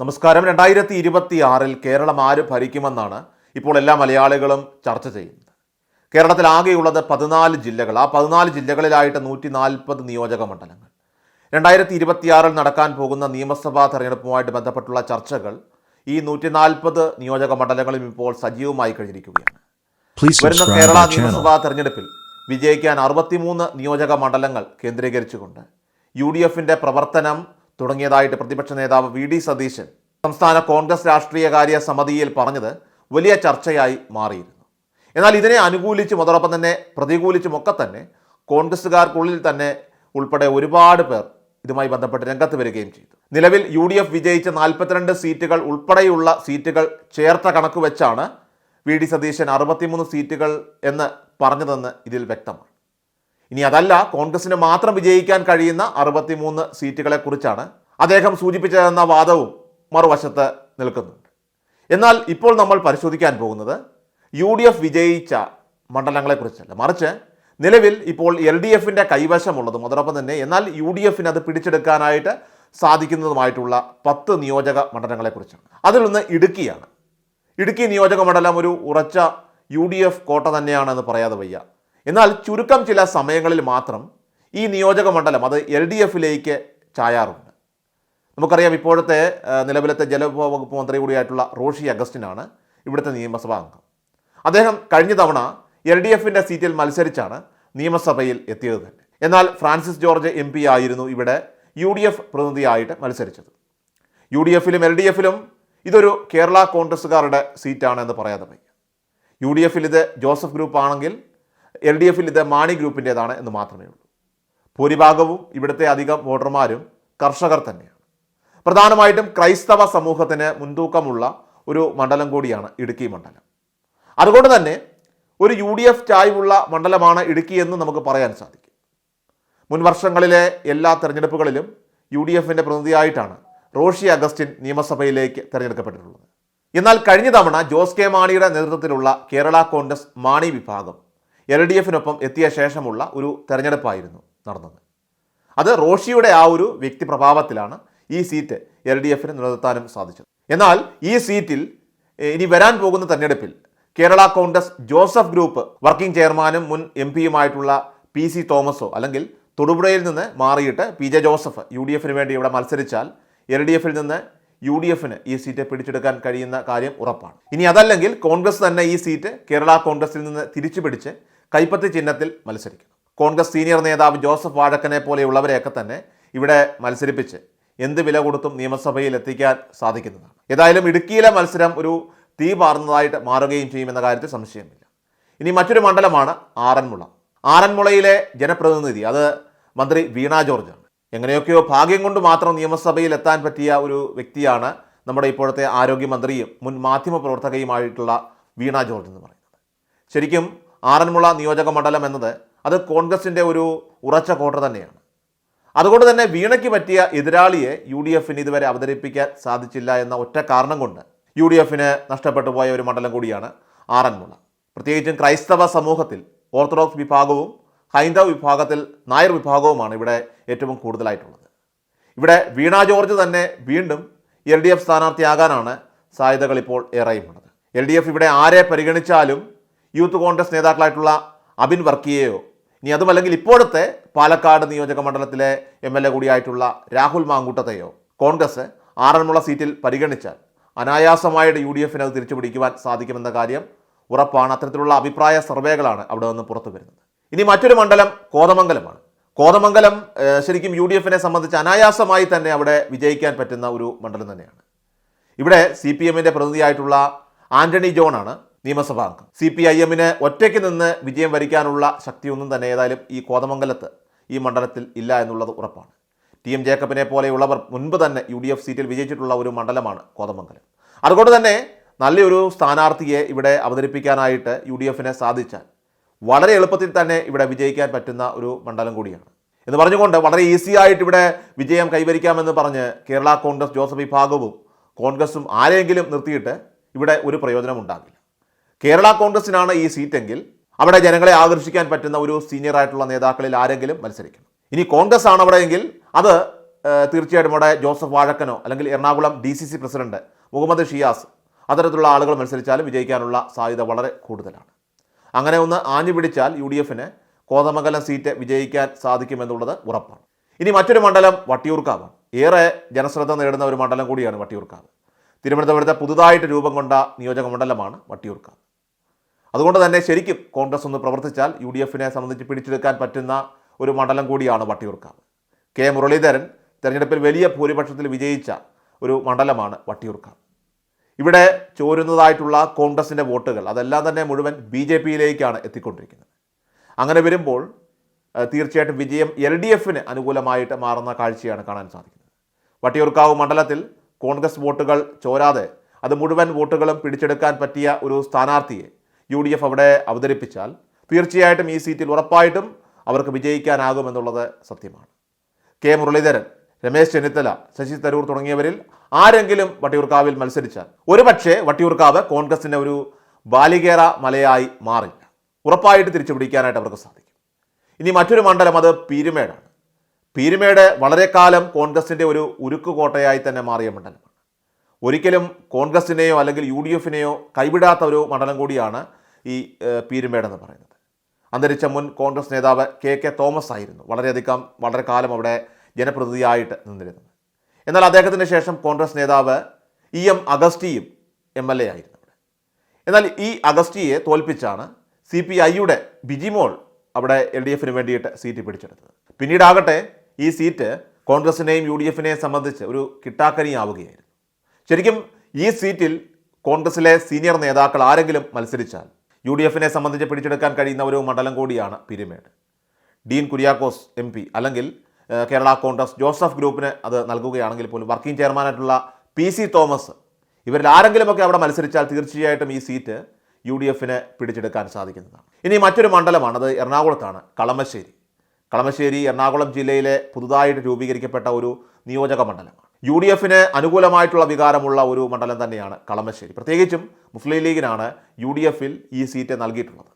നമസ്കാരം. രണ്ടായിരത്തി ഇരുപത്തി ആറിൽ കേരളം ആര് ഭരിക്കുമെന്നാണ് ഇപ്പോൾ എല്ലാ മലയാളികളും ചർച്ച ചെയ്യുന്നത്. കേരളത്തിൽ ആകെയുള്ളത് പതിനാല് ജില്ലകൾ. ആ പതിനാല് ജില്ലകളിലായിട്ട് നൂറ്റി നാൽപ്പത് നിയോജക മണ്ഡലങ്ങൾ. രണ്ടായിരത്തി ഇരുപത്തിയാറിൽ നടക്കാൻ പോകുന്ന നിയമസഭാ തെരഞ്ഞെടുപ്പുമായിട്ട് ബന്ധപ്പെട്ടുള്ള ചർച്ചകൾ ഈ നൂറ്റി നാൽപ്പത് നിയോജക മണ്ഡലങ്ങളും ഇപ്പോൾ സജീവമായി കഴിഞ്ഞിരിക്കുകയാണ്. വരുന്ന കേരള നിയമസഭാ തെരഞ്ഞെടുപ്പിൽ വിജയിക്കാൻ അറുപത്തിമൂന്ന് നിയോജക മണ്ഡലങ്ങൾ കേന്ദ്രീകരിച്ചുകൊണ്ട് യു ഡി എഫിന്റെ പ്രവർത്തനം തുടങ്ങിയതായിട്ട് പ്രതിപക്ഷ നേതാവ് വി ഡി സതീശൻ സംസ്ഥാന കോൺഗ്രസ് രാഷ്ട്രീയകാര്യ സമിതിയിൽ പറഞ്ഞത് വലിയ ചർച്ചയായി മാറിയിരുന്നു. എന്നാൽ ഇതിനെ അനുകൂലിച്ച് അതോടൊപ്പം തന്നെ പ്രതികൂലിച്ചുമൊക്കെ തന്നെ കോൺഗ്രസ്സുകാർക്കുള്ളിൽ തന്നെ ഉൾപ്പെടെ ഒരുപാട് പേർ ഇതുമായി ബന്ധപ്പെട്ട് രംഗത്ത് വരികയും ചെയ്തു. നിലവിൽ യു ഡി എഫ് വിജയിച്ച നാൽപ്പത്തിരണ്ട് സീറ്റുകൾ ഉൾപ്പെടെയുള്ള സീറ്റുകൾ ചേർത്ത കണക്ക് വെച്ചാണ് വി ഡി സതീശൻ അറുപത്തിമൂന്ന് സീറ്റുകൾ എന്ന് പറഞ്ഞതെന്ന് ഇതിൽ വ്യക്തമാണ്. ഇനി അതല്ല കോൺഗ്രസിന് മാത്രം വിജയിക്കാൻ കഴിയുന്ന അറുപത്തിമൂന്ന് സീറ്റുകളെക്കുറിച്ചാണ് അദ്ദേഹം സൂചിപ്പിച്ചതെന്ന വാദവും മറുവശത്ത് നിൽക്കുന്നുണ്ട് എന്നാൽ ഇപ്പോൾ നമ്മൾ പരിശോധിക്കാൻ പോകുന്നത് യു ഡി എഫ് വിജയിച്ച മണ്ഡലങ്ങളെക്കുറിച്ചല്ല. മറിച്ച് നിലവിൽ ഇപ്പോൾ എൽ ഡി എഫിന്റെ കൈവശമുള്ളതും അതോടൊപ്പം തന്നെ എന്നാൽ യു ഡി എഫിന് അത് പിടിച്ചെടുക്കാനായിട്ട് സാധിക്കുന്നതുമായിട്ടുള്ള പത്ത് നിയോജക മണ്ഡലങ്ങളെക്കുറിച്ചാണ്. അതിലൊന്ന് ഇടുക്കിയാണ്. ഇടുക്കി നിയോജക മണ്ഡലം ഒരു ഉറച്ച യു ഡി എഫ് കോട്ട തന്നെയാണെന്ന് പറയാതെ വയ്യ. എന്നാൽ ചുരുക്കം ചില സമയങ്ങളിൽ മാത്രം ഈ നിയോജക മണ്ഡലം അത് എൽ ഡി എഫിലേക്ക് ചായാറുണ്ട്. നമുക്കറിയാം ഇപ്പോഴത്തെ നിലവിലത്തെ ജലവിഭവ വകുപ്പ് മന്ത്രി കൂടിയായിട്ടുള്ള റോഷി അഗസ്റ്റിനാണ് ഇവിടുത്തെ നിയമസഭാ അംഗം. അദ്ദേഹം കഴിഞ്ഞ തവണ എൽ ഡി എഫിന്റെ സീറ്റിൽ മത്സരിച്ചാണ് നിയമസഭയിൽ എത്തിയത് തന്നെ. എന്നാൽ ഫ്രാൻസിസ് ജോർജ് എം പി ആയിരുന്നു ഇവിടെ യു ഡി എഫ് പ്രതിനിധിയായിട്ട് മത്സരിച്ചത്. യു ഡി എഫിലും എൽ ഡി എഫിലും ഇതൊരു കേരള കോൺഗ്രസ്സുകാരുടെ സീറ്റാണ് എന്ന് പറയാതെ വയ്യ. യു ഡി എഫിൽ ഇത് ജോസഫ് ഗ്രൂപ്പ് ആണെങ്കിൽ എൽ ഡി എഫിൽ ഇത് മാണി ഗ്രൂപ്പിന്റേതാണ് എന്ന് മാത്രമേ ഉള്ളൂ. ഭൂരിഭാഗവും ഇവിടുത്തെ അധികം വോട്ടർമാരും കർഷകർ തന്നെയാണ്. പ്രധാനമായിട്ടും ക്രൈസ്തവ സമൂഹത്തിന് മുൻതൂക്കമുള്ള ഒരു മണ്ഡലം കൂടിയാണ് ഇടുക്കി മണ്ഡലം. അതുകൊണ്ട് തന്നെ ഒരു യു ഡി എഫ് ചായ്വുള്ള മണ്ഡലമാണ് ഇടുക്കി എന്ന് നമുക്ക് പറയാൻ സാധിക്കും. മുൻ വർഷങ്ങളിലെ എല്ലാ തെരഞ്ഞെടുപ്പുകളിലും യു ഡി എഫിന്റെ പ്രതിനിധിയായിട്ടാണ് റോഷി അഗസ്റ്റിൻ നിയമസഭയിലേക്ക് തിരഞ്ഞെടുക്കപ്പെട്ടിട്ടുള്ളത്. എന്നാൽ കഴിഞ്ഞ തവണ ജോസ് കെ മാണിയുടെ നേതൃത്വത്തിലുള്ള കേരള കോൺഗ്രസ് മാണി വിഭാഗം എൽ ഡി എഫിനൊപ്പം എത്തിയ ശേഷമുള്ള ഒരു തെരഞ്ഞെടുപ്പായിരുന്നു നടന്നത്. അത് റോഷിയുടെ ആ ഒരു വ്യക്തിപ്രഭാവത്തിലാണ് ഈ സീറ്റ് എൽ ഡി എഫിന് നിലനിർത്താനും സാധിച്ചത്. എന്നാൽ ഈ സീറ്റിൽ ഇനി വരാൻ പോകുന്ന തെരഞ്ഞെടുപ്പിൽ Kerala Congress Joseph group working ചെയർമാനും മുൻ എം പിയുമായിട്ടുള്ള പി സി തോമസോ അല്ലെങ്കിൽ തൊടുപുഴയിൽ നിന്ന് മാറിയിട്ട് P J Joseph U D എഫിന് വേണ്ടി ഇവിടെ മത്സരിച്ചാൽ എൽ ഡി എഫിൽ നിന്ന് യു ഡി എഫിന് ഈ സീറ്റ് പിടിച്ചെടുക്കാൻ കഴിയുന്ന കാര്യം ഉറപ്പാണ്. ഇനി അതല്ലെങ്കിൽ കോൺഗ്രസ് തന്നെ ഈ സീറ്റ് കേരള കോൺഗ്രസിൽ നിന്ന് തിരിച്ചു പിടിച്ച് കൈപ്പത്തി ചിഹ്നത്തിൽ മത്സരിക്കുന്നു. കോൺഗ്രസ് സീനിയർ നേതാവ് ജോസഫ് വാഴക്കനെ പോലെയുള്ളവരെയൊക്കെ തന്നെ ഇവിടെ മത്സരിപ്പിച്ച് എന്ത് വില കൊടുത്തും നിയമസഭയിൽ എത്തിക്കാൻ സാധിക്കുന്നതാണ്. ഏതായാലും ഇടുക്കിയിലെ മത്സരം ഒരു തീ പാർന്നതായിട്ട് മാറുകയും ചെയ്യുമെന്ന കാര്യത്തിൽ സംശയമില്ല. ഇനി മറ്റൊരു മണ്ഡലമാണ് ആറന്മുള. ആറന്മുളയിലെ ജനപ്രതിനിധി അത് മന്ത്രി വീണ ജോർജാണ്. എങ്ങനെയൊക്കെയോ ഭാഗ്യം കൊണ്ട് മാത്രം നിയമസഭയിൽ എത്താൻ പറ്റിയ ഒരു വ്യക്തിയാണ് നമ്മുടെ ഇപ്പോഴത്തെ ആരോഗ്യമന്ത്രിയും മുൻ മാധ്യമ പ്രവർത്തകയുമായിട്ടുള്ള വീണ ജോർജ് എന്ന് പറയുന്നത്. ശരിക്കും ആറന്മുള നിയോജക മണ്ഡലം എന്നത് അത് കോൺഗ്രസിന്റെ ഒരു ഉറച്ച കോട്ട തന്നെയാണ്. അതുകൊണ്ട് തന്നെ വീണയ്ക്ക് പറ്റിയ എതിരാളിയെ യു ഡി എഫിന് ഇതുവരെ അവതരിപ്പിക്കാൻ സാധിച്ചില്ല എന്ന ഒറ്റ കാരണം കൊണ്ട് യു ഡി എഫിന് നഷ്ടപ്പെട്ടു പോയ ഒരു മണ്ഡലം കൂടിയാണ് ആറന്മുള. പ്രത്യേകിച്ചും ക്രൈസ്തവ സമൂഹത്തിൽ ഓർത്തഡോക്സ് വിഭാഗവും ഹൈന്ദവ വിഭാഗത്തിൽ നായർ വിഭാഗവുമാണ് ഇവിടെ ഏറ്റവും കൂടുതലായിട്ടുള്ളത്. ഇവിടെ വീണ ജോർജ് തന്നെ വീണ്ടും എൽ ഡി എഫ് സ്ഥാനാർത്ഥിയാകാനാണ് സാധ്യതകൾ ഇപ്പോൾ ഏറെയുമുള്ളത്. എൽ ഡി എഫ് ഇവിടെ ആരെ പരിഗണിച്ചാലും യൂത്ത് കോൺഗ്രസ് നേതാക്കളായിട്ടുള്ള അബിൻ വർക്കിയെയോ? ഇനി അതുമല്ലെങ്കിൽ ഇപ്പോഴത്തെ പാലക്കാട് നിയോജക മണ്ഡലത്തിലെ എം എൽ എ കൂടിയായിട്ടുള്ള രാഹുൽ മാങ്കൂട്ടത്തെയോ? കോൺഗ്രസ് ആറന്മുള സീറ്റിൽ പരിഗണിച്ചാൽ അനായാസമായിട്ട് യു ഡി എഫിന് അത് തിരിച്ചു പിടിക്കുവാൻ സാധിക്കുമെന്ന കാര്യം ഉറപ്പാണ്. അത്തരത്തിലുള്ള അഭിപ്രായ സർവേകളാണ് അവിടെ നിന്ന് പുറത്തു വരുന്നത്. ഇനി മറ്റൊരു മണ്ഡലം കോതമംഗലമാണ്. കോതമംഗലം ശരിക്കും യു ഡി എഫിനെ സംബന്ധിച്ച് അനായാസമായി തന്നെ അവിടെ വിജയിക്കാൻ പറ്റുന്ന ഒരു മണ്ഡലം തന്നെയാണ്. ഇവിടെ സി പി എമ്മിന്റെ പ്രതിനിധിയായിട്ടുള്ള ആന്റണി ജോണാണ് നിയമസഭാ അംഗം. സി പി ഐ എമ്മിന് ഒറ്റയ്ക്ക് നിന്ന് വിജയം വരിക്കാനുള്ള ശക്തിയൊന്നും തന്നെ ഏതായാലും ഈ കോതമംഗലത്ത് ഈ മണ്ഡലത്തിൽ ഇല്ല എന്നുള്ളത് ഉറപ്പാണ്. ടി എം ജേക്കബിനെ പോലെയുള്ളവർ മുൻപ് തന്നെ യു ഡി എഫ് സീറ്റിൽ വിജയിച്ചിട്ടുള്ള ഒരു മണ്ഡലമാണ് കോതമംഗലം. അതുകൊണ്ട് തന്നെ നല്ലൊരു സ്ഥാനാർത്ഥിയെ ഇവിടെ അവതരിപ്പിക്കാനായിട്ട് യു ഡി എഫിനെ സാധിച്ചാൽ വളരെ എളുപ്പത്തിൽ തന്നെ ഇവിടെ വിജയിക്കാൻ പറ്റുന്ന ഒരു മണ്ഡലം കൂടിയാണ്. എന്ന് പറഞ്ഞുകൊണ്ട് വളരെ ഈസി ആയിട്ട് ഇവിടെ വിജയം കൈവരിക്കാമെന്ന് പറഞ്ഞ് കേരള കോൺഗ്രസ് ജോസഫ് വിഭാഗവും കോൺഗ്രസും ആരെങ്കിലും നിർത്തിയിട്ട് ഇവിടെ ഒരു പ്രയോജനം ഉണ്ടാകില്ല കേരള കോൺഗ്രസിനാണ് ഈ സീറ്റെങ്കിൽ അവിടെ ജനങ്ങളെ ആകർഷിക്കാൻ പറ്റുന്ന ഒരു സീനിയർ ആയിട്ടുള്ള നേതാക്കളിൽ ആരെങ്കിലും മത്സരിക്കണം. ഇനി കോൺഗ്രസ് ആണ് അവിടെയെങ്കിൽ അത് തീർച്ചയായിട്ടും അവിടെ ജോസഫ് വാഴക്കനോ അല്ലെങ്കിൽ Ernakulam D C C president Muhammad Shiyas അത്തരത്തിലുള്ള ആളുകൾ മത്സരിച്ചാലും വിജയിക്കാനുള്ള സാധ്യത വളരെ കൂടുതലാണ്. അങ്ങനെ ഒന്ന് ആഞ്ഞു പിടിച്ചാൽ യു ഡി എഫിന് കോതമംഗലം സീറ്റ് വിജയിക്കാൻ സാധിക്കുമെന്നുള്ളത് ഉറപ്പാണ്. ഇനി മറ്റൊരു മണ്ഡലം വട്ടിയൂർക്കാവ് ഏറെ ജനശ്രദ്ധ നേടുന്ന ഒരു മണ്ഡലം കൂടിയാണ് വട്ടിയൂർക്കാവ്. തിരുവനന്തപുരത്തെ പുതുതായിട്ട് രൂപം കൊണ്ട നിയോജക മണ്ഡലമാണ് വട്ടിയൂർക്കാവ്. അതുകൊണ്ട് തന്നെ ശരിക്കും കോൺഗ്രസ് ഒന്ന് പ്രവർത്തിച്ചാൽ യു ഡി എഫിനെ സംബന്ധിച്ച് പിടിച്ചെടുക്കാൻ പറ്റുന്ന ഒരു മണ്ഡലം കൂടിയാണ് വട്ടിയൂർക്കാവ്. കെ. മുരളീധരൻ തെരഞ്ഞെടുപ്പിൽ വലിയ ഭൂരിപക്ഷത്തിൽ വിജയിച്ച ഒരു മണ്ഡലമാണ് വട്ടിയൂർക്കാവ്. ഇവിടെ ചോരുന്നതായിട്ടുള്ള കോൺഗ്രസിന്റെ വോട്ടുകൾ അതെല്ലാം തന്നെ മുഴുവൻ ബി ജെ പിയിലേക്കാണ് എത്തിക്കൊണ്ടിരിക്കുന്നത്. അങ്ങനെ വരുമ്പോൾ തീർച്ചയായിട്ടും വിജയം എൽ ഡി എഫിന് അനുകൂലമായിട്ട് മാറുന്ന കാഴ്ചയാണ് കാണാൻ സാധിക്കുന്നത്. വട്ടിയൂർക്കാവ് മണ്ഡലത്തിൽ കോൺഗ്രസ് വോട്ടുകൾ ചോരാതെ അത് മുഴുവൻ വോട്ടുകളും പിടിച്ചെടുക്കാൻ പറ്റിയ ഒരു സ്ഥാനാർത്ഥിയെ യു ഡി എഫ് അവിടെ അവതരിപ്പിച്ചാൽ തീർച്ചയായിട്ടും ഈ സീറ്റിൽ ഉറപ്പായിട്ടും അവർക്ക് വിജയിക്കാനാകുമെന്നുള്ളത് സത്യമാണ്. കെ മുരളീധരൻ രമേശ് ചെന്നിത്തല ശശി തരൂർ തുടങ്ങിയവരിൽ ആരെങ്കിലും വട്ടിയൂർക്കാവിൽ മത്സരിച്ചാൽ ഒരുപക്ഷെ വട്ടിയൂർക്കാവ് കോൺഗ്രസിന്റെ ഒരു ബാലികേറ മലയായി മാറില്ല. ഉറപ്പായിട്ട് തിരിച്ചു പിടിക്കാനായിട്ട് അവർക്ക് സാധിക്കും. ഇനി മറ്റൊരു മണ്ഡലം അത് പീരുമേടാണ്. പീരുമേട് വളരെ കാലം കോൺഗ്രസിന്റെ ഒരു ഉരുക്കുകോട്ടയായി തന്നെ മാറിയ മണ്ഡലമാണ്. ഒരിക്കലും കോൺഗ്രസിനെയോ അല്ലെങ്കിൽ യു ഡി എഫിനെയോ കൈവിടാത്ത ഒരു മണ്ഡലം കൂടിയാണ് ഈ പീരുമേടെന്ന് പറയുന്നത്. അന്തരിച്ച മുൻ കോൺഗ്രസ് നേതാവ് കെ കെ തോമസ് ആയിരുന്നു വളരെയധികം വളരെ കാലം അവിടെ ജനപ്രതിനിധിയായിട്ട് നിന്നിരുന്നത്. എന്നാൽ അദ്ദേഹത്തിന് ശേഷം കോൺഗ്രസ് നേതാവ് ഇ എം അഗസ്റ്റിയും എം എൽ എ ആയിരുന്നു അവിടെ. എന്നാൽ ഈ അഗസ്റ്റിയെ തോൽപ്പിച്ചാണ് സി പി ഐയുടെ ബിജിമോൾ അവിടെ എൽ ഡി എഫിന് വേണ്ടിയിട്ട് സീറ്റ് പിടിച്ചെടുത്തത്. പിന്നീടാകട്ടെ ഈ സീറ്റ് കോൺഗ്രസിനെയും യു ഡി എഫിനെയും സംബന്ധിച്ച് ഒരു കിട്ടാക്കനിയാവുകയായിരുന്നു. ശരിക്കും ഈ സീറ്റിൽ കോൺഗ്രസിലെ സീനിയർ നേതാക്കൾ ആരെങ്കിലും മത്സരിച്ചാൽ യു ഡി എഫിനെ സംബന്ധിച്ച് പിടിച്ചെടുക്കാൻ കഴിയുന്ന ഒരു മണ്ഡലം കൂടിയാണ് Peermade Dean Kuriakose M P അല്ലെങ്കിൽ കേരള കോൺഗ്രസ് ജോസഫ് ഗ്രൂപ്പിന് അത് നൽകുകയാണെങ്കിൽ പോലും വർക്കിംഗ് ചെയർമാനായിട്ടുള്ള പി സി തോമസ് ഇവരിൽ ആരെങ്കിലുമൊക്കെ അവിടെ മത്സരിച്ചാൽ തീർച്ചയായിട്ടും ഈ സീറ്റ് യു ഡി എഫിന് പിടിച്ചെടുക്കാൻ സാധിക്കുന്നതാണ്. ഇനി മറ്റൊരു മണ്ഡലമാണ് അത് എറണാകുളത്താണ് കളമശ്ശേരി. കളമശ്ശേരി എറണാകുളം ജില്ലയിലെ പുതുതായിട്ട് രൂപീകരിക്കപ്പെട്ട ഒരു നിയോജക മണ്ഡലമാണ്. യു ഡി എഫിന് അനുകൂലമായിട്ടുള്ള വികാരമുള്ള ഒരു മണ്ഡലം തന്നെയാണ് കളമശ്ശേരി. പ്രത്യേകിച്ചും മുസ്ലിം ലീഗിനാണ് യു ഡി എഫിൽ ഈ സീറ്റ് നൽകിയിട്ടുള്ളത്.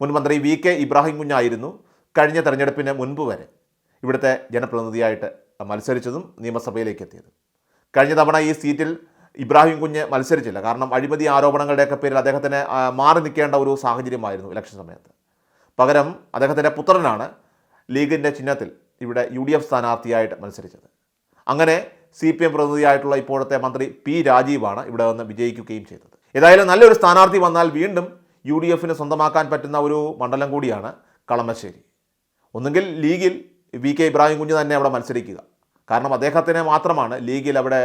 മുൻമന്ത്രി വി കെ ഇബ്രാഹിം കുഞ്ഞായിരുന്നു കഴിഞ്ഞ തെരഞ്ഞെടുപ്പിന് മുൻപ് വരെ ഇവിടുത്തെ ജനപ്രതിനിധിയായിട്ട് മത്സരിച്ചതും നിയമസഭയിലേക്ക് എത്തിയതും കഴിഞ്ഞ തവണ ഈ സീറ്റിൽ ഇബ്രാഹിം കുഞ്ഞ് മത്സരിച്ചില്ല. കാരണം അഴിമതി ആരോപണങ്ങളുടെയൊക്കെ പേരിൽ അദ്ദേഹത്തിന് മാറി നിൽക്കേണ്ട ഒരു സാഹചര്യമായിരുന്നു ഇലക്ഷൻ സമയത്ത്. പകരം അദ്ദേഹത്തിന്റെ പുത്രനാണ് ലീഗിന്റെ ചിഹ്നത്തിൽ ഇവിടെ യു ഡി എഫ് സ്ഥാനാർത്ഥിയായിട്ട് മത്സരിച്ചത്. അങ്ങനെ സി പി എം പ്രതിനിധിയായിട്ടുള്ള ഇപ്പോഴത്തെ മന്ത്രി പി രാജീവാണ് ഇവിടെ വന്ന് വിജയിക്കുകയും ചെയ്തത്. ഏതായാലും നല്ലൊരു സ്ഥാനാർത്ഥി വന്നാൽ വീണ്ടും യു ഡി എഫിന് സ്വന്തമാക്കാൻ പറ്റുന്ന ഒരു മണ്ഡലം കൂടിയാണ് കളമശ്ശേരി. ഒന്നുകിൽ ലീഗിൽ വി കെ ഇബ്രാഹിം കുഞ്ഞ് തന്നെ അവിടെ മത്സരിക്കുക. കാരണം അദ്ദേഹത്തിന് മാത്രമാണ് ലീഗിൽ അവിടെ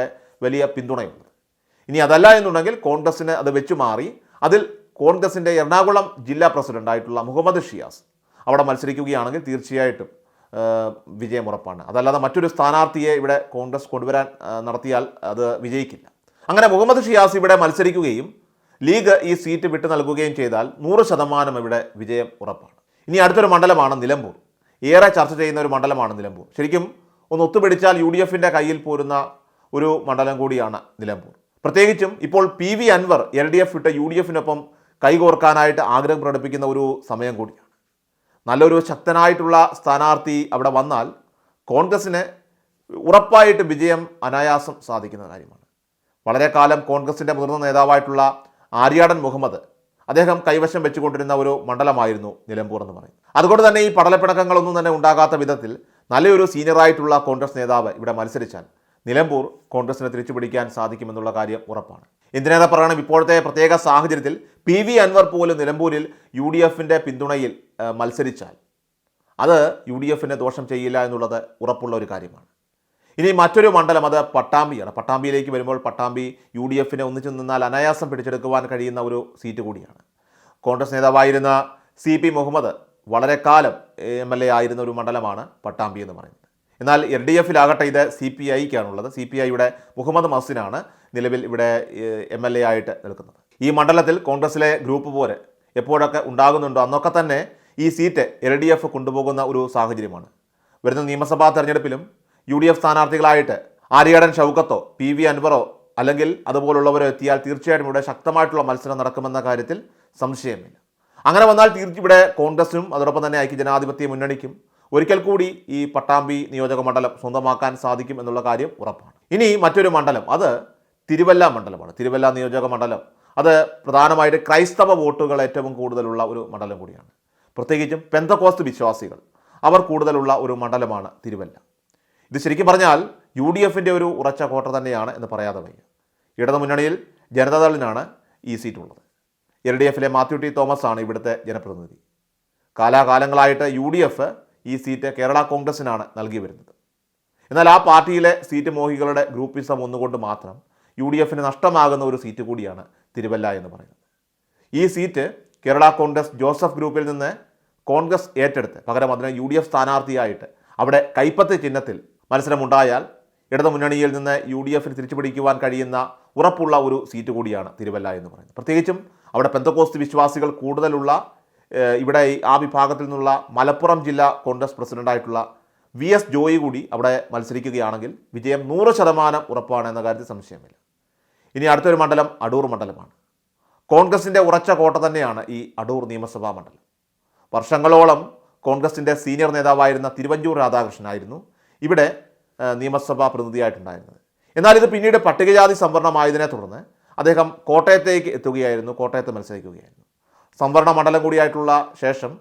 വലിയ പിന്തുണയുള്ളത്. ഇനി അതല്ല എന്നുണ്ടെങ്കിൽ കോൺഗ്രസിന് അത് വെച്ചു മാറി അതിൽ കോൺഗ്രസിന്റെ എറണാകുളം ജില്ലാ പ്രസിഡന്റായിട്ടുള്ള മുഹമ്മദ് ഷിയാസ് അവിടെ മത്സരിക്കുകയാണെങ്കിൽ തീർച്ചയായിട്ടും വിജയമുറപ്പാണ് അതല്ലാതെ മറ്റൊരു സ്ഥാനാർത്ഥിയെ ഇവിടെ കോൺഗ്രസ് കൊണ്ടുവരാൻ നടത്തിയാൽ അത് വിജയിക്കില്ല. അങ്ങനെ മുഹമ്മദ് ഷിയാസ് ഇവിടെ മത്സരിക്കുകയും ലീഗ് ഈ സീറ്റ് വിട്ടു നൽകുകയും ചെയ്താൽ നൂറ് ശതമാനം ഇവിടെ വിജയം ഉറപ്പാണ്. ഇനി അടുത്തൊരു മണ്ഡലമാണ് നിലമ്പൂർ. ഏറെ ചർച്ച ചെയ്യുന്ന ഒരു മണ്ഡലമാണ് നിലമ്പൂർ. ശരിക്കും ഒന്ന് ഒത്തുപിടിച്ചാൽ യു ഡി എഫിന്റെ കയ്യിൽ പോരുന്ന ഒരു മണ്ഡലം കൂടിയാണ് നിലമ്പൂർ. പ്രത്യേകിച്ചും ഇപ്പോൾ P V Anvar L D F വിട്ട് യു ഡി എഫിനൊപ്പം കൈകോർക്കാനായിട്ട് ആഗ്രഹം പ്രകടിപ്പിക്കുന്ന ഒരു സമയം കൂടിയാണ്. നല്ലൊരു ശക്തനായിട്ടുള്ള സ്ഥാനാർത്ഥി അവിടെ വന്നാൽ കോൺഗ്രസ്സിന് ഉറപ്പായിട്ട് വിജയം അനായാസം സാധിക്കുന്ന കാര്യമാണ്. വളരെ കാലം കോൺഗ്രസിന്റെ മുതിർന്ന നേതാവായിട്ടുള്ള ആര്യാടൻ മുഹമ്മദ്. അദ്ദേഹം കൈവശം വെച്ചുകൊണ്ടിരുന്ന ഒരു മണ്ഡലമായിരുന്നു നിലമ്പൂർ എന്ന് പറയും അതുകൊണ്ട് തന്നെ ഈ പടലപ്പിണക്കങ്ങളൊന്നും തന്നെ ഉണ്ടാകാത്ത വിധത്തിൽ നല്ലൊരു സീനിയറായിട്ടുള്ള കോൺഗ്രസ് നേതാവ് ഇവിടെ മത്സരിച്ചാൽ നിലമ്പൂർ കോൺഗ്രസിനെ തിരിച്ചുപിടിക്കാൻ സാധിക്കുമെന്നുള്ള കാര്യം ഉറപ്പാണ്. എന്തിനേറെ പറയണം ഇപ്പോഴത്തെ പ്രത്യേക സാഹചര്യത്തിൽ പി വി അൻവർ പോലും നിലമ്പൂരിൽ യു ഡി എഫിന്റെ പിന്തുണയിൽ മത്സരിച്ചാൽ അത് യു ഡി എഫിന് ദോഷം ചെയ്യില്ല എന്നുള്ളത് ഉറപ്പുള്ള ഒരു കാര്യമാണ്. ഇനി മറ്റൊരു മണ്ഡലം അത് പട്ടാമ്പിയാണ്. പട്ടാമ്പിയിലേക്ക് വരുമ്പോൾ പട്ടാമ്പി യു ഡി എഫിനെ ഒന്നിച്ചു നിന്നാൽ അനായാസം പിടിച്ചെടുക്കുവാൻ കഴിയുന്ന ഒരു സീറ്റ് കൂടിയാണ്. കോൺഗ്രസ് നേതാവായിരുന്ന സി പി മുഹമ്മദ് വളരെ കാലം എം എൽ എ ആയിരുന്ന ഒരു മണ്ഡലമാണ് പട്ടാമ്പി എന്ന് പറയുന്നത്. എന്നാൽ എൽ ഡി എഫിലാകട്ടെ ഇത് സി പി ഐക്കാണുള്ളത്. സി പി ഐയുടെ മുഹമ്മദ് മസിനാണ് നിലവിൽ ഇവിടെ എം എൽ എ ആയിട്ട് നിൽക്കുന്നത്. ഈ മണ്ഡലത്തിൽ കോൺഗ്രസിലെ ഗ്രൂപ്പ് പോലെ എപ്പോഴൊക്കെ ഉണ്ടാകുന്നുണ്ടോ അന്നൊക്കെ തന്നെ ഈ സീറ്റ് എൽ ഡി എഫ് കൊണ്ടുപോകുന്ന ഒരു സാഹചര്യമാണ്. വരുന്ന നിയമസഭാ തെരഞ്ഞെടുപ്പിലും യു ഡി എഫ് സ്ഥാനാർത്ഥികളായിട്ട് ആര്യാടൻ ഷൗക്കത്തോ പി വി അൻവറോ അല്ലെങ്കിൽ അതുപോലുള്ളവരോ എത്തിയാൽ തീർച്ചയായിട്ടും ഇവിടെ ശക്തമായിട്ടുള്ള മത്സരം നടക്കുമെന്ന കാര്യത്തിൽ സംശയമില്ല. അങ്ങനെ വന്നാൽ തീർച്ച ഇവിടെ കോൺഗ്രസിനും അതോടൊപ്പം തന്നെ ഐക്യ ജനാധിപത്യ മുന്നണിക്കും ഒരിക്കൽ കൂടി ഈ പട്ടാമ്പി നിയോജക മണ്ഡലം സ്വന്തമാക്കാൻ സാധിക്കും എന്നുള്ള കാര്യം ഉറപ്പാണ്. ഇനി മറ്റൊരു മണ്ഡലം അത് തിരുവല്ല മണ്ഡലമാണ്. തിരുവല്ല നിയോജക മണ്ഡലം അത് പ്രധാനമായിട്ട് ക്രൈസ്തവ വോട്ടുകൾ ഏറ്റവും കൂടുതലുള്ള ഒരു മണ്ഡലം കൂടിയാണ്. പ്രത്യേകിച്ചും പെന്തക്കോസ്ത് വിശ്വാസികൾ അവർ കൂടുതലുള്ള ഒരു മണ്ഡലമാണ് തിരുവല്ല. ഇത് ശരിക്കും പറഞ്ഞാൽ യു ഡി എഫിന്റെ ഒരു ഉറച്ച കോട്ട തന്നെയാണ് എന്ന് പറയാതെ വയ്യ. ഇടതു മുന്നണിയിൽ ജനതാദളിനാണ് ഈ സീറ്റുള്ളത്. എൽ ഡി എഫിലെ മാത്യു ടി തോമസ് ആണ് ഇവിടുത്തെ ജനപ്രതിനിധി. കാലാകാലങ്ങളായിട്ട് യു ഡി എഫ് ഈ സീറ്റ് കേരള കോൺഗ്രസിനാണ് നൽകി വരുന്നത്. എന്നാൽ ആ പാർട്ടിയിലെ സീറ്റ് മോഹികളുടെ ഗ്രൂപ്പിസം ഒന്നുകൊണ്ട് മാത്രം യു ഡി എഫിന് നഷ്ടമാകുന്ന ഒരു സീറ്റ് കൂടിയാണ് തിരുവല്ല എന്ന് പറയുന്നത്. ഈ സീറ്റ് കേരള കോൺഗ്രസ് ജോസഫ് ഗ്രൂപ്പിൽ നിന്ന് കോൺഗ്രസ് ഏറ്റെടുത്ത് പകരം അതിന് യു ഡി എഫ് സ്ഥാനാർത്ഥിയായിട്ട് അവിടെ കൈപ്പത്ത് ചിഹ്നത്തിൽ മത്സരമുണ്ടായാൽ ഇടതു മുന്നണിയിൽ നിന്ന് യു ഡി എഫിന് തിരിച്ചുപിടിക്കുവാൻ കഴിയുന്ന ഉറപ്പുള്ള ഒരു സീറ്റ് കൂടിയാണ് തിരുവല്ല എന്ന് പറയുന്നത്. പ്രത്യേകിച്ചും അവിടെ പെന്തക്കോസ്ത് വിശ്വാസികൾ കൂടുതലുള്ള ഇവിടെ ആ വിഭാഗത്തിൽ നിന്നുള്ള മലപ്പുറം ജില്ലാ കോൺഗ്രസ് പ്രസിഡന്റായിട്ടുള്ള വി എസ് ജോയി കൂടി അവിടെ മത്സരിക്കുകയാണെങ്കിൽ വിജയം നൂറ് ശതമാനം ഉറപ്പാണ് എന്ന കാര്യത്തിൽ സംശയമില്ല. ഇനി അടുത്തൊരു മണ്ഡലം അടൂർ മണ്ഡലമാണ്. കോൺഗ്രസിന്റെ ഉറച്ച കോട്ട തന്നെയാണ് ഈ അടൂർ നിയമസഭാ മണ്ഡലം. വർഷങ്ങളോളം കോൺഗ്രസിന്റെ സീനിയർ നേതാവായിരുന്ന തിരുവഞ്ചൂർ രാധാകൃഷ്ണനായിരുന്നു. ഇവിടെ നിയമസഭാ പ്രതിനിധിയായിട്ടുണ്ടായിരുന്നത്. എന്നാൽ ഇത് പിന്നീട് പട്ടികജാതി സംവരണമായതിനെ തുടർന്ന് അദ്ദേഹം കോട്ടയത്തേക്ക് എത്തുകയായിരുന്നു കോട്ടയത്ത് മത്സരിക്കുകയായിരുന്നു. സംവരണ മണ്ഡലം കൂടിയായിട്ടുള്ള ശേഷം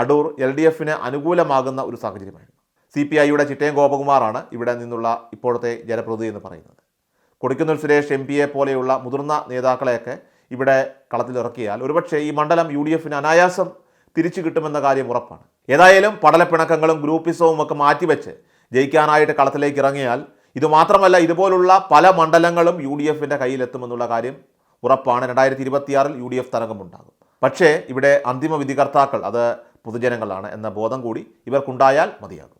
അടൂർ എൽ ഡി എഫിന് അനുകൂലമാകുന്ന ഒരു സാഹചര്യമായിരുന്നു. സി പി ഐയുടെ ചിറ്റയം ഗോപകുമാറാണ് ഇവിടെ നിന്നുള്ള ഇപ്പോഴത്തെ ജനപ്രതിനിധി എന്ന് പറയുന്നത്. കൊടിക്കുന്നിൽ സുരേഷ് എം പിയെ പോലെയുള്ള മുതിർന്ന നേതാക്കളെയൊക്കെ ഇവിടെ കളത്തിലിറക്കിയാൽ ഒരുപക്ഷെ ഈ മണ്ഡലം യു ഡി എഫിന് അനായാസം തിരിച്ചു കിട്ടുമെന്ന കാര്യം ഉറപ്പാണ്. ഏതായാലും പടലപ്പിണക്കങ്ങളും ഗ്രൂപ്പിസവും ഒക്കെ മാറ്റിവെച്ച് ജയിക്കാനായിട്ട് കളത്തിലേക്ക് ഇറങ്ങിയാൽ ഇതുമാത്രമല്ല ഇതുപോലുള്ള പല മണ്ഡലങ്ങളും യു ഡി എഫിന്റെ കയ്യിലെത്തുമെന്നുള്ള കാര്യം ഉറപ്പാണ്. രണ്ടായിരത്തി ഇരുപത്തിയാറിൽ യു ഡി എഫ് തരംഗമുണ്ടാകും. പക്ഷേ ഇവിടെ അന്തിമ വിധികർത്താക്കൾ അത് പൊതുജനങ്ങളാണ് എന്ന ബോധം കൂടി ഇവർക്കുണ്ടായാൽ മതിയാകും.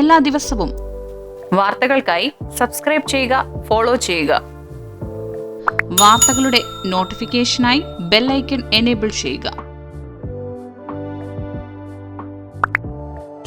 എല്ലാ ദിവസവും വാർത്തകൾക്കായി സബ്സ്ക്രൈബ് ചെയ്യുക ഫോളോ ചെയ്യുക. വാർത്തകളുടെ നോട്ടിഫിക്കേഷനായി ബെല്ലൈക്കൺ എനേബിൾ ചെയ്യുക.